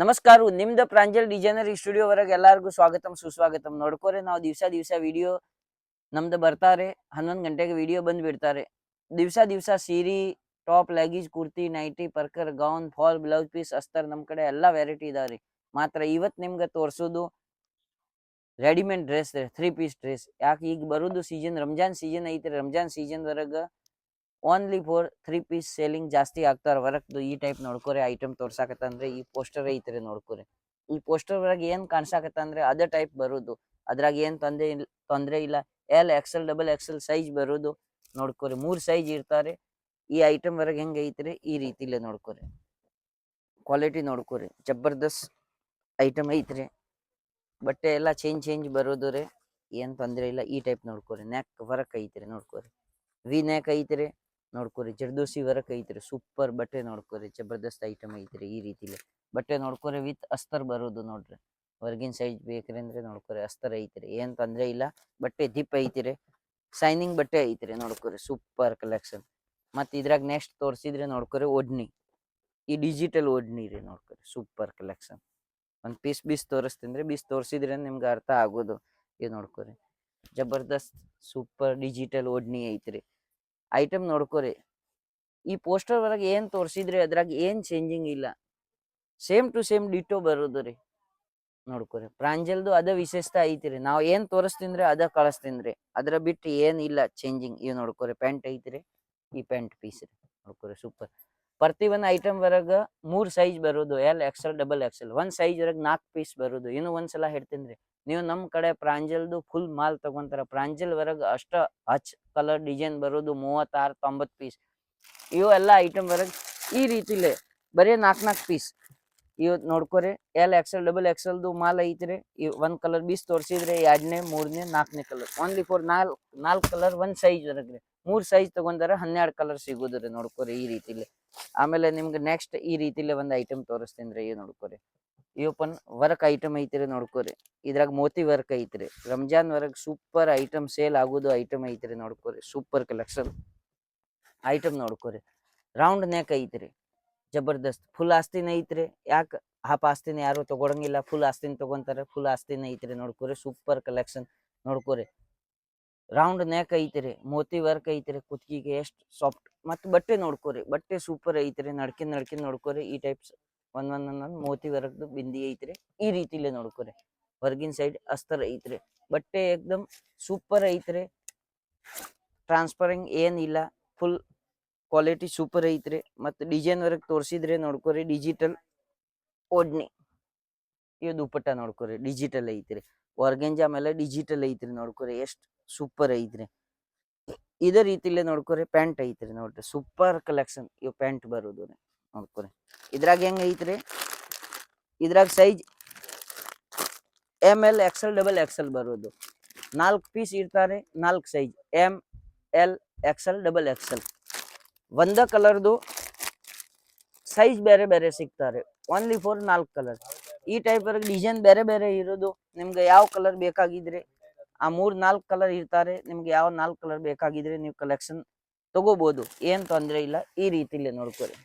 ನಮಸ್ಕಾರ ನಿಮ್ದ Pranjal designer studio ವರೆಗೆ ಎಲ್ಲಾರ್ಗು ಸ್ವಾಗತಂ, ಸುಸ್ವಾಗತಂ. ನೋಡ್ಕೋರಿ, ನಾವು ದಿವಸ ದಿವಸ ವಿಡಿಯೋ ನಮ್ದು ಬರ್ತಾರೆ. ಹನ್ನೊಂದು ಗಂಟೆಗೆ ವಿಡಿಯೋ ಬಂದ್ ಬಿಡ್ತಾರೆ. ದಿವಸ ದಿವಸ ಸೀರಿ, ಟಾಪ್ ಲಗೇಜ್ ಕುರ್ತಿ ನೈಟಿ ಪರ್ಕರ್ ಗೌನ್ ಫಾಲ್ ಬ್ಲೌಸ್ ಪೀಸ್ ಅಸ್ತರ್ ನಮ್ ಕಡೆ ಎಲ್ಲಾ ವೆರೈಟಿ ಇದಾವ್ರಿ. ಮಾತ್ರ ಇವತ್ ನಿಮ್ಗೆ ತೋರಿಸೋದು ರೆಡಿಮೇಡ್ ಡ್ರೆಸ್ ರೀ ತ್ರೀ ಪೀಸ್ ಡ್ರೆಸ್ ಯಾಕೆ ಈಗ ಬರೋದು ಸೀಸನ್ ರಂಜಾನ್ ಸೀಸನ್ ಐತ್ರಿ. Ramzan season ವರೆಗ only four three piece selling ಜಾಸ್ತಿ ಆಗ್ತಾರ ಹೊರಕ್ದು ಈ ಟೈಪ್ ನೋಡ್ಕೋರಿ ಐಟಮ್ ತೋರ್ಸಾಕತ್ತಂದ್ರೆ ಈ ಪೋಸ್ಟರ್ ಐತ್ರಿ ನೋಡ್ಕೋರಿ. ಈ ಪೋಸ್ಟರ್ ಒಳಗೆ ಏನ್ ಕಾಣ್ಸಾಕತ್ತಂದ್ರೆ ಅದೇ ಟೈಪ್ ಬರುದು. ಅದ್ರಾಗ ಏನ್ ತೊಂದರೆ ಇಲ್ಲ ತೊಂದ್ರೆ ಇಲ್ಲ. L XL, double XL size ಬರುದು ನೋಡ್ಕೋರಿ. ಮೂರ್ ಸೈಜ್ ಇರ್ತಾರೆ. ಈ ಐಟಮ್ ವರೆಗೆ ಹೆಂಗ್ ಐತ್ರಿ? ಈ ರೀತಿಲೇ ನೋಡ್ಕೋರಿ. ಕ್ವಾಲಿಟಿ ನೋಡ್ಕೋರಿ. ಜಬರ್ದಸ್ತ್ ಐಟಮ್ ಐತ್ರಿ. ಬಟ್ಟೆ ಎಲ್ಲ ಚೇಂಜ್ ಚೇಂಜ್ ಬರೋದು ರೀ. ಏನ್ ತೊಂದ್ರೆ ಇಲ್ಲ. ಈ ಟೈಪ್ ನೋಡ್ಕೋರಿ. ನೆಕ್ ವರ್ಕ್ ಐತ್ರಿ ನೋಡ್ಕೋರಿ. ವಿ ನೆಕ್ ಐತ್ರಿ. ನೋಡ್ಕೋರಿ. ಜರ್ದೋಸಿ ವರಕ್ ಐತ್ರಿ. ಸೂಪರ್ ಬಟ್ಟೆ ನೋಡ್ಕೋರಿ. ಜಬರ್ದಸ್ತ್ ಐಟಮ್ ಐತ್ರಿ ಈ ರೀತಿಲಿ. ಬಟ್ಟೆ ನೋಡ್ಕೋರಿ ವಿತ್ ಅಸ್ತರ್ ಬರೋದು ನೋಡ್ರಿ. ಹೊರಗಿನ ಸೈಜ್ ಬೇಕ್ರಿ ಅಂದ್ರೆ ನೋಡ್ಕೋರಿ ಅಸ್ತರ್ ಐತ್ರಿ. ಏನ್ ತೊಂದ್ರೆ ಇಲ್ಲ. ಬಟ್ಟೆ ದಿಪ್ ಐತ್ರಿ. ಶೈನಿಂಗ್ ಬಟ್ಟೆ ಐತ್ರಿ ನೋಡ್ಕೋರಿ. Super collection. ಮತ್ತೆ ಇದ್ರಾಗ ನೆಕ್ಸ್ಟ್ ತೋರಿಸಿದ್ರೆ ನೋಡ್ಕೋರಿ ಒಡ್ನಿ. ಈ ಡಿಜಿಟಲ್ ಒಡ್ನಿ ರೀ ನೋಡ್ಕೋರಿ. Super collection. ಒಂದ್ ಪೀಸ್ ಬೀಸ್ ತೋರಿಸ್ತೀನಿ ಬೀಸ್ ತೋರಿಸಿದ್ರೆ ನಿಮ್ಗೆ ಅರ್ಥ ಆಗೋದು. ಇದು ನೋಡ್ಕೋರಿ. ಜಬರ್ದಸ್ತ್ ಸೂಪರ್ ಡಿಜಿಟಲ್ ಒಡ್ನಿ ಐತ್ರಿ. ಐಟಮ್ ನೋಡ್ಕೋರಿ. ಈ ಪೋಸ್ಟರ್ ಒಳಗೆ ಏನ್ ತೋರ್ಸಿದ್ರಿ, ಅದ್ರಾಗ ಏನ್ ಚೇಂಜಿಂಗ್ ಇಲ್ಲ. ಸೇಮ್ ಟು ಸೇಮ್ ಡಿಟೋ ಬರೋದು ರೀ. ನೋಡ್ಕೋರಿ. ಪ್ರಾಂಜಲ್ದು ಅದ ವಿಶೇಷತೆ ಐತ್ರಿ ನಾವ್ ಏನ್ ತೋರಿಸ್ತೀನ್ರಿ ಅದ ಕಳಿಸ್ತೀನ್ರಿ ಅದ್ರ ಬಿಟ್ಟು ಏನ್ ಇಲ್ಲ ಚೇಂಜಿಂಗ್ ಇವ್ ನೋಡ್ಕೋರಿ. ಪ್ಯಾಂಟ್ ಐತ್ರಿ ಈ ಪ್ಯಾಂಟ್ ಪೀಸ್ ರೀ. ನೋಡ್ಕೋರಿ. ಸೂಪರ್ ಪ್ರತಿ ಒಂದು ಐಟಮ್ ವರೆಗ ಮೂರು ಸೈಜ್ ಬರೋದು ಎಲ್ ಎಕ್ಸೆಲ್ ಡಬಲ್ ಎಕ್ಸೆಲ್ ಒಂದ್ ಸೈಜ್ ವರೆಗ್ ನಾಲ್ಕು ಪೀಸ್ ಬರೋದು. ಇನ್ನು ಒಂದ್ಸಲ ಹೇಳ್ತೀನಿ ರೀ ನೀವು ನಮ್ಮ ಕಡೆ ಪ್ರಾಂಜಲ್ದು ಫುಲ್ ಮಾಲ್ ತಗೊಂತಾರ. ಪ್ರಾಂಜಲ್ ವರೆಗ ಅಷ್ಟ ಹಚ್ ಕಲರ್ ಡಿಸೈನ್ ಬರೋದು ಮೂವತ್ತಾರು ತೊಂಬತ್ ಪೀಸ್ ಇವು ಎಲ್ಲ ಐಟಮ್ ವರೆಗ್ ಈ ರೀತಿಲೇ, ಬರೀ ನಾಲ್ಕು ನಾಲ್ಕು ಪೀಸ್ ಇವ್ ನೋಡ್ಕೊರಿ ಎಲ್ ಎಕ್ಸೆಲ್ ಡಬಲ್ ಎಕ್ಸೆಲ್ದು ಮಾಲ್ ಐತ್ರಿ. ಈ ಒಂದು ಕಲರ್ ಬೀಸ್ ತೋರಿಸಿದ್ರೆ ಎರಡನೇ, ಮೂರನೇ ನಾಲ್ಕನೇ ಕಲರ್ ಓನ್ಲಿ ಫೋರ್ ನಾಲ್ಕು ನಾಲ್ಕು ಕಲರ್ ಒಂದ್ ಸೈಜ್ ವರೆಗ್ರಿ. ಮೂರ್ ಸೈಜ್ ತಗೊಂಡಾರ ಹನ್ನೆರಡು ಕಲರ್ ಸಿಗೋದ್ರಿ ನೋಡ್ಕೋರಿ ಈ ರೀತಿಲಿ. ಆಮೇಲೆ ನಿಮ್ಗೆ ನೆಕ್ಸ್ಟ್ ಈ ರೀತಿಲಿ ಒಂದು ಐಟಮ್ ತೋರಿಸ್ತೀನಿ ರೀ ನೋಡ್ಕೋರಿ. ಇವಪ್ಪನ್ ವರ್ಕ್ ಐಟಮ್ ಐತ್ರಿ ನೋಡ್ಕೋರಿ. ಇದ್ರಾಗ ಮೋತಿ ವರ್ಕ್ ಐತ್ರಿ. Ramzan work super item sale ಆಗೋದು ಐಟಮ್ ಐತ್ರಿ ನೋಡ್ಕೋರಿ. ಸೂಪರ್ ಕಲೆಕ್ಷನ್ ಐಟಮ್ ನೋಡ್ಕೋರಿ. ರೌಂಡ್ ನೆಕ್ ಐತ್ರಿ. ಜಬರ್ದಸ್ತ್. ಫುಲ್ ಆಸ್ತಿನ ಐತ್ರಿ. ಯಾಕೆ ಹಾಫ್ ಆಸ್ತಿನ ಯಾರು ತಗೊಳಂಗಿಲ್ಲ. ಫುಲ್ ಆಸ್ತಿನ ತಗೊಂತಾರೆ. ಫುಲ್ ಆಸ್ತಿನ ಐತ್ರಿ ನೋಡ್ಕೋರಿ. ಸೂಪರ್ ಕಲೆಕ್ಷನ್ ನೋಡ್ಕೋರಿ. ರೌಂಡ್ ನೆಕ್ ಐತ್ರಿ, ಮೋತಿ ವರ್ಕ್ ಐತ್ರಿ ಕುತ್ತಿಗೆ ಎಷ್ಟು ಸಾಫ್ಟ್ ಮತ್ತು ಬಟ್ಟೆ ನೋಡ್ಕೋರಿ, ಬಟ್ಟೆ ಸೂಪರ್ ಐತ್ರಿ, ನಡ್ಕಿನ್ ನಡ್ಕಿನ್ ನೋಡ್ಕೋರಿ, ಈ ಟೈಪ್ಸ್ ಒಂದ್ ಒಂದ್ ಒಂದೊಂದ್ ಮೋತಿ ವರ್ಕ್ದು ಬಿಂದಿ ಐತ್ರಿ, ಈ ರೀತಿಲೇ ನೋಡ್ಕೋರಿ. ಹೊರಗಿನ ಸೈಡ್ ಅಸ್ತರ್ ಐತ್ರಿ, ಬಟ್ಟೆ ಏಕ್ದಮ್ ಸೂಪರ್ ಐತ್ರಿ ಟ್ರಾನ್ಸ್ಪರಿಂಗ್ ಏನಿಲ್ಲ ಫುಲ್ ಕ್ವಾಲಿಟಿ ಸೂಪರ್ ಐತ್ರಿ, ಮತ್ತು ಡಿಸೈನ್ ವರ್ಕ್ ತೋರಿಸಿದ್ರೆ ನೋಡ್ಕೋರಿ ಡಿಜಿಟಲ್ ಓಡ್ನಿ ಇದು ದುಪ್ಪಟ್ಟ ನೋಡ್ಕೋರಿ ಡಿಜಿಟಲ್ ಐತ್ರಿ ವರ್ಗೆಂಜಾ ಮೇಲೆ ಡಿಜಿಟಲ್ ಐತ್ರಿ ನೋಡ್ಕೋರಿ, ಎಷ್ಟ್ ಸೂಪರ್ ಐತ್ರಿ. ಇದೇ ರೀತಿಲೇ ನೋಡ್ಕೋರಿ ಪ್ಯಾಂಟ್ ಐತ್ರಿ ನೋಡ್ರಿ. ಸೂಪರ್ ಕಲೆಕ್ಷನ್ ಇವ್ ಪ್ಯಾಂಟ್ ಬರೋದು ರೀ ನೋಡ್ಕೋರಿ. ಇದ್ರಾಗ ಹೆಂಗ್ ಐತ್ರಿ? ಇದ್ರಾಗ size M L XL double L ಬರೋದು. ನಾಲ್ಕು ಪೀಸ್ ಇರ್ತಾರೆ ನಾಲ್ಕು size M L XL double XL ಒಂದ ಕಲರ್ದು ಸೈಜ್ ಬೇರೆ ಬೇರೆ ಸಿಗ್ತಾರೆ. ಓನ್ಲಿ ಫೋರ್ ನಾಲ್ಕು ಕಲರ್. ಈ ಟೈಪ್ ಡಿಸೈನ್ ಬೇರೆ ಬೇರೆ ಇರೋದು. ನಿಮ್ಗೆ ಯಾವ ಕಲರ್ ಬೇಕಾಗಿದ್ರೆ? ಆ ಮೂರ್ ನಾಲ್ಕು ಕಲರ್ ಇರ್ತಾರೆ. ನಿಮ್ಗೆ ಯಾವ ನಾಲ್ಕು ಕಲರ್ ಬೇಕಾಗಿದ್ರೆ ನೀವು ಕಲೆಕ್ಷನ್ ತಗೋಬಹುದು ಏನ್ ತೊಂದರೆ ಇಲ್ಲ. ಈ ರೀತಿಲಿ ನೋಡ್ಕೊರಿ.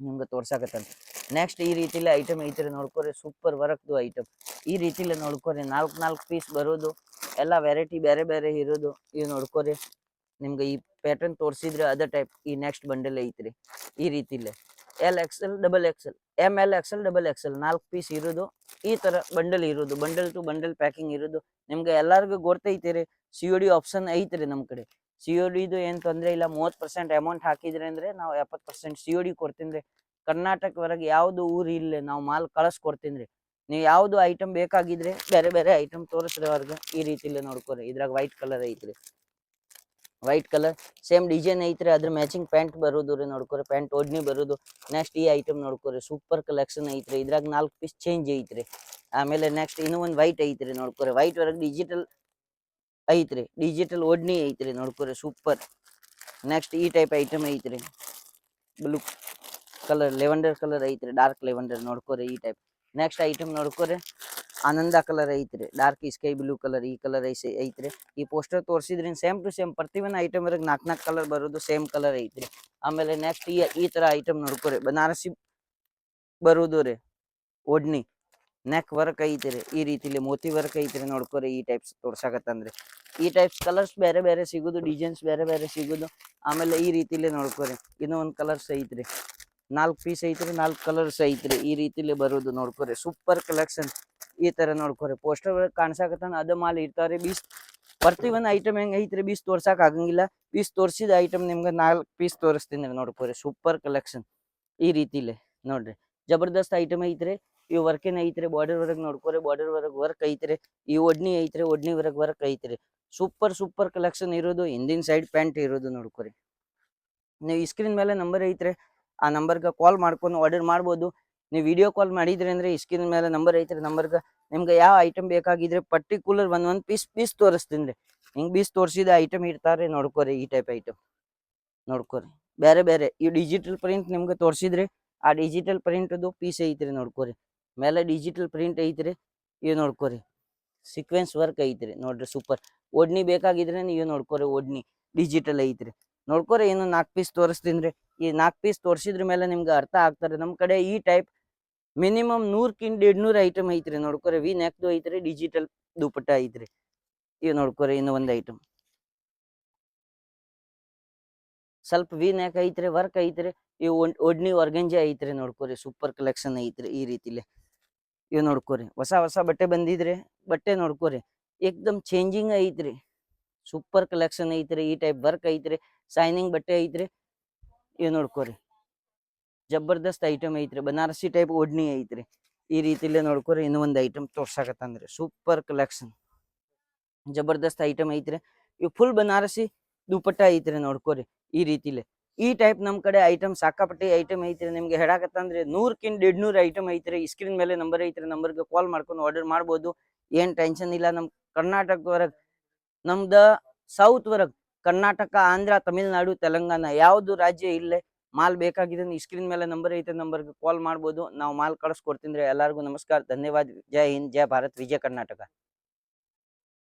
ನಿಮ್ಗೆ ತೋರ್ಸಾಕತ್ತಂತ ನೆಕ್ಸ್ಟ್ ಈ ರೀತಿಲಿ ಐಟಮ್ ಐತ್ರಿ ನೋಡ್ಕೊರಿ. ಸೂಪರ್ ವರ್ಕ್ದು ಐಟಮ್ ಈ ರೀತಿಲಿ ನೋಡ್ಕೊರಿ. ನಾಲ್ಕು ನಾಲ್ಕು ಪೀಸ್ ಬರೋದು. ಎಲ್ಲ ವೆರೈಟಿ ಬೇರೆ ಬೇರೆ ಇರೋದು. ಇವ್ ನೋಡ್ಕೊರಿ. ನಿಮ್ಗೆ ಈ ಪ್ಯಾಟರ್ನ್ ತೋರ್ಸಿದ್ರೆ ಅದೇ ಟೈಪ್ ಈ ನೆಕ್ಸ್ಟ್ ಬಂಡಲ್ ಐತ್ರಿ. ಈ ರೀತಿಲೇ. L X L double XL M L XL double XL ನಾಲ್ಕು ಪೀಸ್ ಇರೋದು, ಈ ತರ ಬಂಡಲ್ ಇರೋದು ಬಂಡಲ್ ಟು ಬಂಡಲ್ ಪ್ಯಾಕಿಂಗ್ ಇರೋದು. ನಿಮ್ಗೆ ಎಲ್ಲರಿಗೂ ಗೊತ್ತೈತಿರಿ ಸಿ ಒ ಡಿ ಆಪ್ಷನ್ ಐತ್ರಿ ನಮ್ ಕಡೆ. ಸಿ ಒ ಡಿದು ಏನ್ ತೊಂದರೆ ಇಲ್ಲ ಮೂವತ್ ಪರ್ಸೆಂಟ್ ಅಮೌಂಟ್ ಹಾಕಿದ್ರೆ ಅಂದ್ರೆ ನಾವು ಎಪ್ಪತ್ತು ಪರ್ಸೆಂಟ್ ಸಿ ಒ ಡಿ ಕೊಡ್ತೀನಿ ಕರ್ನಾಟಕ ಹೊರಗೆ ಯಾವ್ದು ಊರು ಇಲ್ಲ, ನಾವು ಮಾಲ್ ಕಳಿಸ್ಕೊಡ್ತೀನಿ ನೀವು ಯಾವ್ದು ಐಟಮ್ ಬೇಕಾಗಿದ್ರೆ, ಬೇರೆ ಬೇರೆ ಐಟಮ್ ತೋರಿಸ್ರಿ ಅವ್ರಿಗೆ, ಈ ರೀತಿಲಿ ನೋಡ್ಕೊರಿ. ಇದ್ರಾಗ ವೈಟ್ ಕಲರ್ ಐತ್ರಿ. ವೈಟ್ ಕಲರ್, ಸೇಮ್ ಡಿಸೈನ್ ಐತ್ರಿ. ಅದ್ರ ಮ್ಯಾಚಿಂಗ್ ಪ್ಯಾಂಟ್ ಬರೋದು ರೀ ನೋಡ್ಕೊರಿ. ಪ್ಯಾಂಟ್ ಓಡ್ನಿ ಬರೋದು. ನೆಕ್ಸ್ಟ್ ಈ ಐಟಮ್ ನೋಡ್ಕೊರಿ. ಸೂಪರ್ ಕಲೆಕ್ಷನ್ ಐತ್ರಿ. ಇದ್ರಾಗ ನಾಲ್ಕು ಪೀಸ್ ಚೇಂಜ್ ಐತ್ರಿ. ಆಮೇಲೆ ನೆಕ್ಸ್ಟ್ ಇನ್ನೂ ಒಂದು ವೈಟ್ ಐತ್ರಿ ನೋಡ್ಕೊರಿ. ವೈಟ್ ಒಳಗೆ ಡಿಜಿಟಲ್ ಐತ್ರಿ. ಡಿಜಿಟಲ್ ಓಡ್ನಿ ಐತ್ರಿ ನೋಡ್ಕೊರಿ. ಸೂಪರ್. ನೆಕ್ಸ್ಟ್ ಈ ಟೈಪ್ ಐಟಮ್ ಐತ್ರಿ. ಬ್ಲೂ ಕಲರ್, ಲೆವೆಂಡರ್ ಕಲರ್ ಐತ್ರಿ. ಡಾರ್ಕ್ ಲೆವೆಂಡರ್ ನೋಡ್ಕೊರಿ ಈ ಟೈಪ್. ನೆಕ್ಸ್ಟ್ ಐಟಮ್ ನೋಡ್ಕೊರಿ. ಆನಂದ ಕಲರ್ ಐತ್ರಿ ಡಾರ್ಕ್ ಸ್ಕೈ ಬ್ಲೂ ಕಲರ್ ಈ ಕಲರ್ ಐಸಿ, ಐತ್ರಿ. ಈ ಪೋಸ್ಟರ್ ತೋರಿಸಿದ್ರಿ ಸೇಮ್ ಟು ಸೇಮ್ ಪ್ರತಿಯೊಂದು ಐಟಮ್ ವರೆಗೆ ನಾಲ್ಕು ನಾಲ್ಕು ಕಲರ್ ಬರೋದು ಸೇಮ್ ಕಲರ್ ಐತ್ರಿ. ಆಮೇಲೆ ನೆಕ್ಸ್ಟ್ ಈ ಈ ತರ ಐಟಮ್ ನೋಡ್ಕೊರಿ, ಬನಾರಸಿ ಬರುದು ರೀ, ಒಡ್ನಿ. ನೆಕ್ ವರ್ಕ್ ಐತ್ರಿ, ಈ ರೀತಿಲಿ ಮೋತಿ ವರ್ಕ್ ಐತ್ರಿ ನೋಡ್ಕೊರಿ ಈ ಟೈಪ್ಸ್ ತೋರ್ಸಾಕತ್ತಂದ್ರಿ. ಈ ಟೈಪ್ಸ್ ಕಲರ್ಸ್ ಬೇರೆ ಬೇರೆ ಸಿಗೋದು ಡಿಸೈನ್ಸ್ ಬೇರೆ ಬೇರೆ ಸಿಗೋದು. ಆಮೇಲೆ ಈ ರೀತಿಲಿ ನೋಡ್ಕೊರಿ, ಇನ್ನೂ ಒಂದು ಕಲರ್ಸ್ ಐತ್ರಿ. ನಾಲ್ಕು ಪೀಸ್ ಐತ್ರಿ, ನಾಲ್ಕು ಕಲರ್ಸ್ ಐತ್ರಿ, ಈ ರೀತಿಲಿ ಬರುದು ನೋಡ್ಕೊರಿ. ಸೂಪರ್ ಕಲೆಕ್ಷನ್ ಈ ತರ ನೋಡ್ಕೊರಿ. ಪೋಸ್ಟರ್ ಒಳಗೆ ಕಾಣ್ಸಾಕತ್ತಾನ ಅದ ಮಾಲ್ ಇರ್ತಾವ್ರಿ, ಬೀಸ್ ಪ್ರತಿ ಐಟಮ್ ಹೆಂಗ್ ಐತ್ರಿ ಬೀಸ್ ತೋರ್ಸಕ್ ಆಗಂಗಿಲ್ಲ. ಪೀಸ್ ತೋರ್ಸಿದ ಐಟಮ್ ನಿಮ್ಗೆ ನಾಲ್ಕು ಪೀಸ್ ತೋರಿಸ್ತೀನಿ ನೋಡ್ಕೊರಿ. ಸೂಪರ್ ಕಲೆಕ್ಷನ್ ಈ ರೀತಿಲಿ ನೋಡ್ರಿ. ಜಬರ್ದಸ್ತ್ ಐಟಮ್ ಐತ್ರಿ ಈ ವರ್ಕಿನ ಐತ್ರಿ ಬಾರ್ಡರ್ ವರ್ಕ್ ನೋಡ್ಕೊರಿ ಬಾರ್ಡರ್ ವರ್ಕ್ ವರ್ಕ್ ಐತ್ರಿ, ಈ ಒಡ್ನಿ ಐತ್ರಿ, ಒಡ್ನಿ ವರ್ಕ್ ವರ್ಕ್ ಐತ್ರಿ. ಸೂಪರ್ ಸೂಪರ್ ಕಲೆಕ್ಷನ್ ಇರೋದು, ಹಿಂದಿನ ಸೈಡ್ ಪ್ಯಾಂಟ್ ಇರೋದು ನೋಡ್ಕೊರಿ. ನೀವು ಈ ಸ್ಕ್ರೀನ್ ಮೇಲೆ ನಂಬರ್ ಐತ್ರಿ, ಆ ನಂಬರ್ಗೆ ಕಾಲ್ ಮಾಡ್ಕೊಂಡು ಆರ್ಡರ್ ಮಾಡ್ಬೋದು. ನೀವು ವಿಡಿಯೋ ಕಾಲ್ ಮಾಡಿದ್ರಿ ಅಂದ್ರೆ ಇಸ್ಕಿನ ಮೇಲೆ ನಂಬರ್ ಐತ್ರಿ ನಂಬರ್ಗೆ ನಿಮ್ಗೆ ಯಾವ ಐಟಮ್ ಬೇಕಾಗಿದ್ರೆ ಪರ್ಟಿಕ್ಯುಲರ್ ಒಂದ್ ಒಂದ್ ಪೀಸ್ ಪೀಸ್ ತೋರಿಸ್ತೀನಿ. ರೀ ಹಿಂಗ್ ಪೀಸ್ ತೋರಿಸಿದ ಐಟಮ್ ಇಡ್ತಾರೆ ನೋಡ್ಕೋರಿ ಈ ಟೈಪ್ ಐಟಮ್ ನೋಡ್ಕೋರಿ. ಬೇರೆ ಬೇರೆ. ಈ ಡಿಜಿಟಲ್ ಪ್ರಿಂಟ್ ನಿಮ್ಗೆ ತೋರಿಸಿದ್ರಿ, ಆ ಡಿಜಿಟಲ್ ಪ್ರಿಂಟ್ದು ಪೀಸ್ ಐತ್ರಿ, ನೋಡ್ಕೋರಿ. ಮೇಲೆ ಡಿಜಿಟಲ್ ಪ್ರಿಂಟ್ ಐತ್ರಿ, ಇವ್ ನೋಡ್ಕೋರಿ. ಸೀಕ್ವೆನ್ಸ್ ವರ್ಕ್ ಐತ್ರಿ, ನೋಡ್ರಿ ಸೂಪರ್ ಒಡ್ನಿ ಬೇಕಾಗಿದ್ರೆ ನೀವು ನೋಡ್ಕೋರಿ, ಒಡ್ನಿ ಡಿಜಿಟಲ್ ಐತ್ರಿ. ನೋಡ್ಕೋರಿ ಏನು ನಾಲ್ಕು ಪೀಸ್ ತೋರಿಸ್ತೀನಿ ರೀ. ಈ ನಾಲ್ಕು ಪೀಸ್ ತೋರಿಸಿದ್ರ ಮೇಲೆ ನಿಮ್ಗೆ ಅರ್ಥ ಆಗ್ತಾರೆ ನಮ್ಮ ಕಡೆ ಈ ಟೈಪ್ ಮಿನಿಮಮ್ ನೂರಕ್ಕಿಂತ ಎರಡ್ನೂರ್ ಐಟಮ್ ಐತ್ರಿ ನೋಡ್ಕೊರಿ. ವಿ ನೆಕ್ದು ಐತ್ರಿ ಡಿಜಿಟಲ್ ದುಪಟ್ಟ ಐತ್ರಿ. ಇವ್ ನೋಡ್ಕೊರಿ ಇನ್ನು ಒಂದ್ ಐಟಮ್. ಸ್ವಲ್ಪ ವಿ ನೆಕ್ ಐತ್ರಿ ವರ್ಕ್ ಐತ್ರಿ. ಇವ್ ಒಡ್ನಿ ವರ್ಗಂಜಿ ಐತ್ರಿ ನೋಡ್ಕೊರಿ. ಸೂಪರ್ ಕಲೆಕ್ಷನ್ ಐತ್ರಿ ಈ ರೀತಿಲಿ. ಇವ್ ನೋಡ್ಕೊರಿ. ಹೊಸ ಹೊಸ ಬಟ್ಟೆ ಬಂದಿದ್ರಿ ಬಟ್ಟೆ ನೋಡ್ಕೊರಿ. ಏಕ್ದಮ್ ಚೇಂಜಿಂಗ್ ಐತ್ರಿ. ಸೂಪರ್ ಕಲೆಕ್ಷನ್ ಐತ್ರಿ, ಈ ಟೈಪ್ ವರ್ಕ್ ಐತ್ರಿ. ಸೈನಿಂಗ್ ಬಟ್ಟೆ ಐತ್ರಿ. ಇವ್ ನೋಡ್ಕೊರಿ. ಜಬರ್ದಸ್ತ್ ಐಟಮ್ ಐತ್ರಿ, ಬನಾರಸಿ ಟೈಪ್ ಒಡ್ನಿ ಐತ್ರಿ. ಈ ರೀತಿಲೇ ನೋಡ್ಕೊರಿ ಇನ್ನೂ ಒಂದು ಐಟಮ್ ತೋರ್ಸಾಕತ್ತಂದ್ರಿ. ಸೂಪರ್ ಕಲೆಕ್ಷನ್ ಜಬರ್ದಸ್ತ್ ಐಟಮ್ ಐತ್ರಿ. ಇವು ಫುಲ್ ಬನಾರಸಿ ದುಪಟ್ಟ ಐತ್ರಿ ನೋಡ್ಕೊರಿ ಈ ರೀತಿಲಿ. ಈ ಟೈಪ್ ನಮ್ ಕಡೆ ಐಟಮ್ ಸಾಕಾಪಟ್ಟಿ ಐಟಮ್ ಐತ್ರಿ. ನಿಮ್ಗೆ ಹೇಳಾಕತ್ತಂದ್ರೆ ಕಿನ್ ಎರಡ್ನೂರ್ ಐಟಮ್ ಐತ್ರಿ. ಸ್ಕ್ರೀನ್ ಮೇಲೆ ನಂಬರ್ ಐತ್ರಿ. ನಂಬರ್ಗೆ ಕಾಲ್ ಮಾಡ್ಕೊಂಡು ಆರ್ಡರ್ ಮಾಡ್ಬೋದು. ಏನ್ ಟೆನ್ಷನ್ ಇಲ್ಲ ನಮ್ ಕರ್ನಾಟಕ ಹೊರಗ್ ನಮ್ದ ಸೌತ್ ಹೊರಗ್ ಕರ್ನಾಟಕ, ಆಂಧ್ರ, ತಮಿಳ್ನಾಡು, ತೆಲಂಗಾಣ ಯಾವ್ದು ರಾಜ್ಯ ಇಲ್ಲೇ ಮಾಲ್ ಬೇಕಾಗಿದೆ ಸ್ಕ್ರೀನ್ ಮೇಲೆ ನಂಬರ್ ಐತೆ ನಂಬರ್ಗೆ ಕಾಲ್ ಮಾಡ್ಬೋದು. ನಾವು ಮಾಲ್ ಕಳಿಸ್ಕೊಡ್ತೀನಿ ಎಲ್ಲರಿಗೂ ನಮಸ್ಕಾರ, ಧನ್ಯವಾದ. ಜೈ ಹಿಂದ್, ಜೈ ಭಾರತ್, ವಿಜಯ ಕರ್ನಾಟಕ.